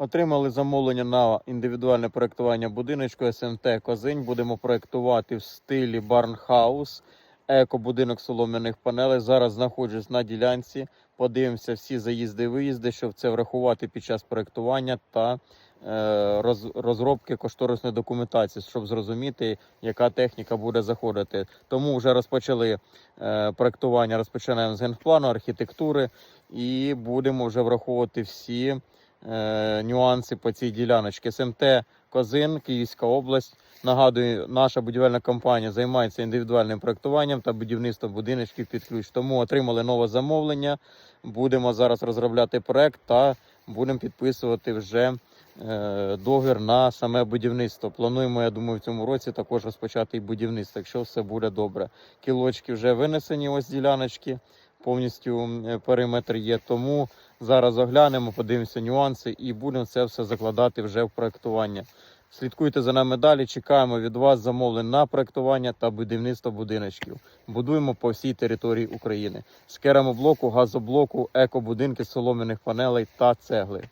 Отримали замовлення на індивідуальне проєктування будиночку СМТ Козинь. Будемо проєктувати в стилі Барнхаус, еко-будинок солом'яних панелей. Зараз знаходжусь на ділянці. Подивимося всі заїзди і виїзди, щоб це врахувати під час проєктування та е, роз- розробки кошторисної документації, щоб зрозуміти, яка техніка буде заходити. Тому вже розпочали е, проєктування, розпочинаємо з генплану, архітектури і будемо вже враховувати всі е, нюанси по цій діляночці. СМТ Козин, Київська область. Нагадую, наша будівельна компанія займається індивідуальним проектуванням та будівництвом будиночків під ключ. Тому отримали нове замовлення. Будемо зараз розробляти проект та будемо підписувати вже е, договір на саме будівництво. Плануємо, я думаю, в цьому році також розпочати і будівництво, якщо все буде добре. Кілочки вже винесені, ось діляночки, повністю е, периметр є. Тому зараз оглянемо, подивимося нюанси і будемо це все закладати вже в проектування. Слідкуйте за нами далі. Чекаємо від вас замовлень на проектування та будівництво будиночків. Будуємо по всій території України з керамоблоку, газоблоку, екобудинки, солом'яних панелей та цегли.